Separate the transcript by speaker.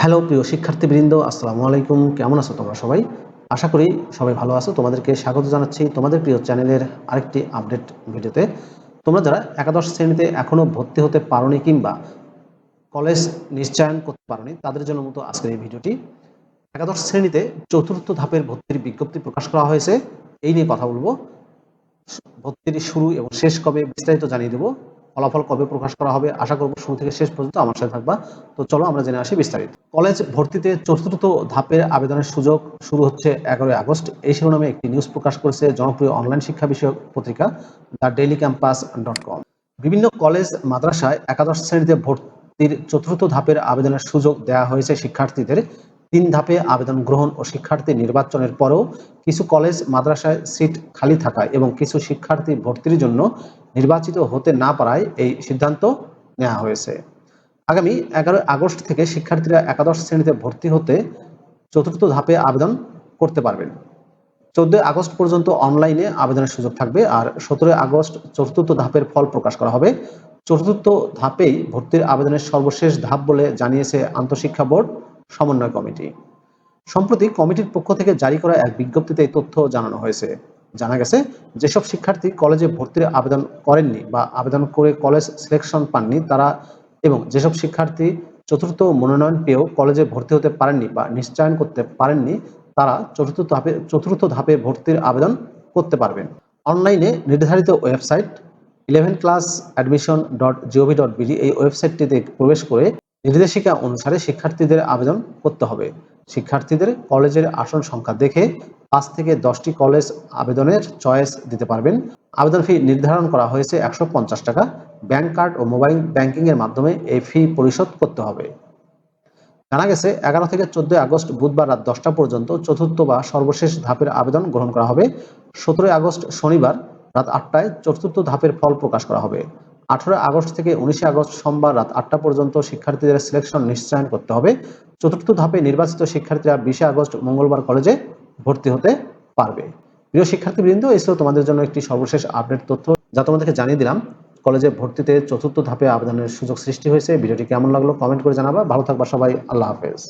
Speaker 1: Hello, প্রিয় শিক্ষার্থীবৃন্দ, আসসালামু আলাইকুম। কেমন আছো তোমরা সবাই? আশা করি সবাই ভালো আছো। তোমাদেরকে স্বাগত জানাচ্ছি তোমাদের প্রিয় চ্যানেলের আরেকটি আপডেট ভিডিওতে। তোমরা যারা একাদশ শ্রেণীতে এখনও ভর্তি হতে পারোনি কিংবা কলেজ নিশ্চয়ন করতে পারোনি, তাদের জন্য মতো আজকের এই ভিডিওটি। একাদশ শ্রেণীতে চতুর্থ ধাপের ভর্তির বিজ্ঞপ্তি প্রকাশ করা হয়েছে। এই নিয়ে কথা বলব। ভর্তির শুরু এবং শেষ কবে বিস্তারিত জানিয়ে দেবো। ফলাফল কবে প্রকাশ করা হবে আশা করব শুরু থেকে শেষ পর্যন্ত আমার সাথে থাকবা। তো চলো আমরা জেনে আসি বিস্তারিত। কলেজ ভর্তিতে চতুর্থ ধাপের আবেদনের সুযোগ শুরু হচ্ছে এগারোই আগস্ট। এই শিরোনামে একটি নিউজ প্রকাশ করেছে জনপ্রিয় অনলাইন শিক্ষা বিষয়ক পত্রিকা the daily campus dot com বিভিন্ন কলেজ, মাদ্রাসায় একাদশ শ্রেণীতে ভর্তির চতুর্থ ধাপের আবেদনের সুযোগ দেওয়া হয়েছে শিক্ষার্থীদের। তিন ধাপে আবেদন গ্রহণ ও শিক্ষার্থী নির্বাচনের পরেও কিছু কলেজ, মাদ্রাসায় সিট খালি থাকায় এবং কিছু শিক্ষার্থী ভর্তির জন্য নির্বাচিত হতে না পারায় এই সিদ্ধান্ত নেওয়া হয়েছে। আগামী এগারোই আগস্ট থেকে শিক্ষার্থীরা একাদশ শ্রেণীতে ভর্তি হতে চতুর্থ ধাপে আবেদন করতে পারবেন। চোদ্দই আগস্ট পর্যন্ত অনলাইনে আবেদনের সুযোগ থাকবে আর সতেরোই আগস্ট চতুর্থ ধাপের ফল প্রকাশ করা হবে। চতুর্থ ধাপেই ভর্তির আবেদনের সর্বশেষ ধাপ বলে জানিয়েছে আন্তঃশিক্ষা বোর্ড সমন্বয় কমিটি। সম্প্রতি কমিটির পক্ষ থেকে জারি করা এক বিজ্ঞপ্তিতে এই তথ্য জানানো হয়েছে। জানা গেছে যেসব শিক্ষার্থী কলেজে ভর্তির আবেদন করেননি বা আবেদন করে কলেজ সিলেকশন পাননি তারা এবং যেসব শিক্ষার্থী চতুর্থ মনোনয়ন পেয়েও কলেজে ভর্তি হতে পারেননি বা নিশ্চয়ন করতে পারেননি, তারা চতুর্থ ধাপে চতুর্থ ধাপে ভর্তির আবেদন করতে পারবেন। অনলাইনে নির্ধারিত website eleven class admission dot G O V dot BD এই ওয়েবসাইটটিতে প্রবেশ করে নির্দেশিকা অনুসারে শিক্ষার্থীদের আবেদন করতে হবে। শিক্ষার্থীদের কলেজের আসন সংখ্যা দেখে পাঁচ থেকে দশটি কলেজ আবেদনের চয়েস দিতে পারবেন। আবেদন ফি নির্ধারণ করা হয়েছে একশো পঞ্চাশ টাকা। ব্যাংক কার্ড ও মোবাইল ব্যাংকিং এর মাধ্যমে এই ফি পরিশোধ করতে হবে। জানা গেছে, এগারো থেকে চোদ্দই আগস্ট বুধবার রাত দশটা পর্যন্ত চতুর্থ বা সর্বশেষ ধাপের আবেদন গ্রহণ করা হবে। সতেরোই আগস্ট শনিবার রাত আটটায় চতুর্থ ধাপের ফল প্রকাশ করা হবে। আঠারোই আগস্ট থেকে উনিশে আগস্ট সোমবার রাত আটটা পর্যন্ত শিক্ষার্থীদের সিলেকশন নিশ্চয়ন করতে হবে। চতুর্থ ধাপে নির্বাচিত শিক্ষার্থীরা বিশে আগস্ট মঙ্গলবার কলেজে ভর্তি হতে পারবে। প্রিয় শিক্ষার্থীবৃন্দ, এই ছিল তোমাদের জন্য একটি সর্বশেষ আপডেট তথ্য যা তোমাদেরকে জানিয়ে দিলাম। কলেজে ভর্তিতে চতুর্থ ধাপে আবেদনের সুযোগ সৃষ্টি হয়েছে। ভিডিওটি কেমন লাগল কমেন্ট করে জানাবা। ভালো থাকবা সবাই। আল্লাহ হাফেজ।